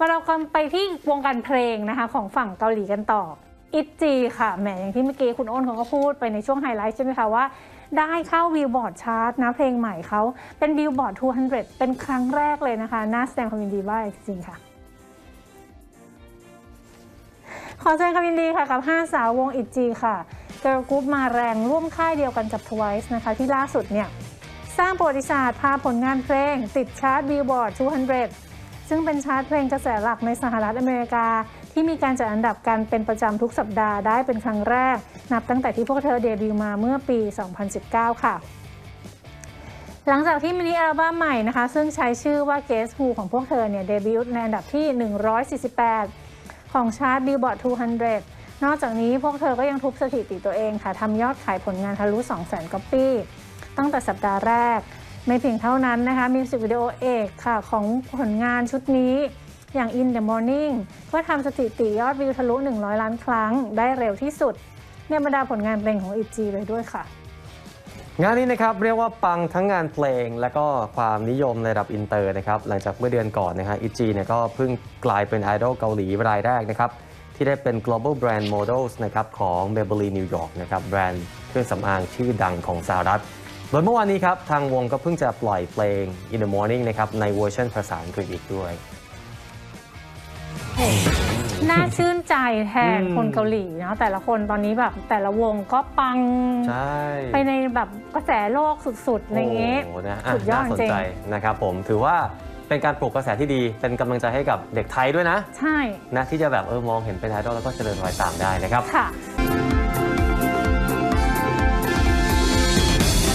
ความไปที่วงการเพลงนะคะ ของฝั่งเกาหลีกันต่ออิจีค่ะแหมอย่างที่เมื่อกี้คุณอ้นเขาก็พูดไปในช่วงไฮไลท์ใช่ไหมคะว่าได้เข้าบิลบอร์ดชาร์ตนะเพลงใหม่เขาเป็นบิลบอร์ด 200 เป็นครั้งแรกเลยนะคะ น่าแสดงความยินดีมากจริงๆค่ะ ขอแสดงความยินดีค่ะกับ 5 สาววงอิจีค่ะเกิร์ลกรุ๊ปมาแรงร่วมค่ายเดียวกันกับ Twice นะคะ ที่ล่าสุดเนี่ย สร้างประวัติศาสตร์พาผลงานเพลง ติดชาร์ตบิลบอร์ด 200 ซึ่งเป็นชาร์ตเพลงกระแสหลักในสหรัฐอเมริกา ที่มีการจัดอันดับกันเป็นประจำทุกสัปดาห์ได้เป็นครั้งแรก นับตั้งแต่ที่พวกเธอเดบิวต์มาเมื่อปี 2019 ค่ะ หลังจากที่มินิอัลบั้มใหม่นะคะ ซึ่งใช้ชื่อว่า Guess Who ของพวกเธอเนี่ยเดบิวต์ในอันดับที่ 148 ของชาร์ต Billboard 200 นอกจากนี้พวกเธอก็ยังทุบสถิติตัวเองค่ะทำยอดขายผลงานทะลุ 200,000ก๊อปปี้ตั้งแต่สัปดาห์แรก ไม่เพียงเท่านั้นนะคะมิวสิกวิดีโอเอกค่ะของผลงานชุดนี้อย่าง In the Morning ก็ทำสถิติยอดวิวทะลุ 100 ล้านครั้งได้เร็วที่สุดในบรรดาผลงานเพลงของ IG เลยด้วยค่ะ งานนี้นะครับเรียกว่าปังทั้งงานเพลง และก็ความนิยมในระดับอินเตอร์นะครับหลังจากเมื่อเดือนก่อนนะฮะอิจีเนี่ยก็เพิ่งกลายเป็นไอดอลเกาหลีรายแรกนะครับที่ได้เป็น global brand models นะครับของ Maybelline New York นะครับแบรนด์เครื่องสำอางชื่อดังของสหรัฐ โดยเมื่อวานนี้ครับ ทางวงก็เพิ่งจะปล่อยเพลง In the Morning นะครับ ในเวอร์ชันภาษาอังกฤษอีกด้วย น่าชื่นใจแทนอืม คนเกาหลีเนาะแต่ละคนตอนนี้แบบแต่ละวงก็ปัง ใช่ไปในแบบกระแสโลกสุดๆอะไรเงี้ย โอ้โหนะอะสุดยอดน่าสนจริง ใจนะครับผมถือว่าเป็นการปลุกกระแสที่ดีเป็นกำลังใจให้กับเด็กไทยด้วยนะ ใช่นะที่จะแบบเออมองเห็นเป็นไอดอลแล้วก็เจริญรอยตามได้นะครับ ค่ะ